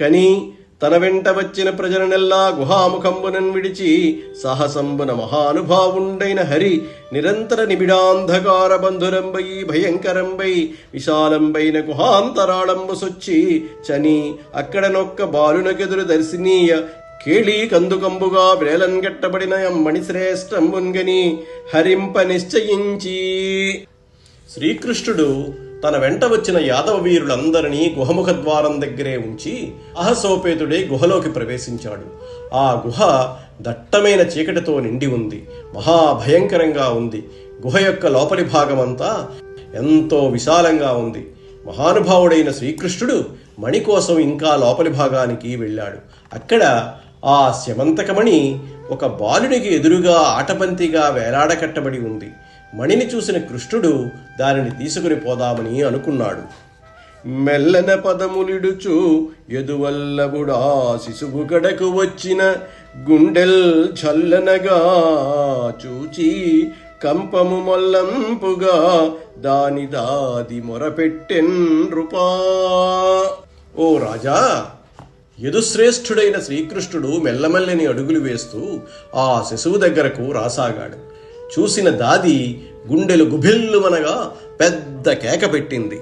కని తన వెంట వచ్చిన ప్రజలనెల్లా గుహాముఖంబునన్ విడిచి సాహసంబున మహానుభావుండైన హరి నిరంతర నిబిడాంధకార బంధురంబై భయంకరంబై విశాలంబైన గుహాంతరాళంబు సొచ్చి చని అక్కడ నొక్క బాలునకెదురు దర్శనీయ కేళీ కందుకంబుగా వేలన్ గట్టబడిన శ్రేష్టంబున్గని హరింప నిశ్చయించి. శ్రీకృష్ణుడు తన వెంట వచ్చిన యాదవ వీరులందరినీ గుహముఖ ద్వారం దగ్గరే ఉంచి అహసోపేతుడే గుహలోకి ప్రవేశించాడు. ఆ గుహ దట్టమైన చీకటితో నిండి ఉంది. మహాభయంకరంగా ఉంది. గుహ యొక్క లోపలి భాగమంతా ఎంతో విశాలంగా ఉంది. మహానుభావుడైన శ్రీకృష్ణుడు మణి కోసం ఇంకా లోపలి భాగానికి వెళ్ళాడు. అక్కడ ఆ శమంతకమణి ఒక బాలుడికి ఎదురుగా ఆటపంతిగా వేలాడకట్టబడి ఉంది. మణిని చూసిన కృష్ణుడు దానిని తీసుకుని పోదామని అనుకున్నాడు. మెల్లన పదములిడుచు ఎదువల్లబుడా శిశువు గడకు వచ్చిన గుండెల్ చల్లనగా చూచి కంపము మొల్లంపుగా దాని దాది మొరపెట్టెన్ రూపా. ఓ రాజా యదుశ్రేష్ఠుడైన శ్రీకృష్ణుడు మెల్లమెల్లని అడుగులు వేస్తూ ఆ శిశువు దగ్గరకు రాసాగాడు. చూసిన దాది గుండెలు గుభిల్లుమనగా పెద్ద కేక పెట్టింది.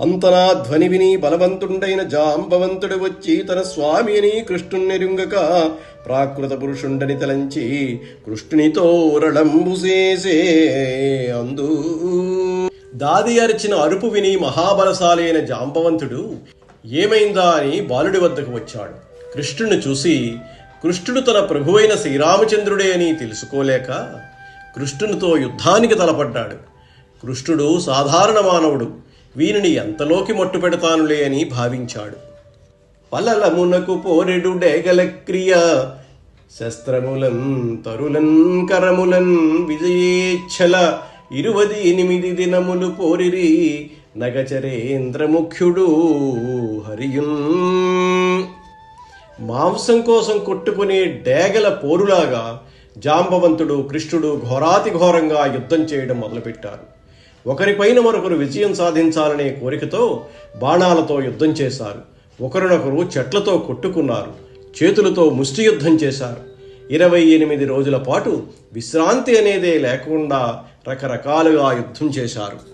అంతనా ధ్వని విని బలవంతుండైన జాంబవంతుడు వచ్చి తన స్వామి అని కృష్ణుణ్ణెరుంగక ప్రాకృత పురుషుండని తలంచి కృష్ణునితో రళంబు చేసే అందు. దాది అరిచిన అరుపు విని మహాబలశాలైన జాంబవంతుడు ఏమైందా అని బాలుడి వద్దకు వచ్చాడు. కృష్ణుని చూసి కృష్ణుడు తన ప్రభువైన శ్రీరామచంద్రుడే అని తెలుసుకోలేక కృష్ణునితో యుద్ధానికి తలపడ్డాడు. కృష్ణుడు సాధారణ మానవుడు. వీనిని ఎంతలోకి మట్టు పెడతానులే అని భావించాడు. పలలమునకు పోరెడు డేగల క్రియ. శస్త్రములన్ తరులన్ కరములన్ విజయేచ్ఛల ఇరువది ఎనిమిది దినములు పోరిరి నగచరేంద్రముఖ్యుడు హరియున్. మాంసం కోసం కొట్టుకునే డేగల పోరులాగా జాంబవంతుడు కృష్ణుడు ఘోరాతి ఘోరంగా యుద్ధం చేయడం మొదలుపెట్టారు. ఒకరిపైన మరొకరు విజయం సాధించాలనే కోరికతో బాణాలతో యుద్ధం చేశారు. ఒకరినొకరు చెట్లతో కొట్టుకున్నారు. చేతులతో ముష్టి యుద్ధం చేశారు. ఇరవై ఎనిమిది రోజుల పాటు విశ్రాంతి అనేదే లేకుండా రకరకాలుగా యుద్ధం చేశారు.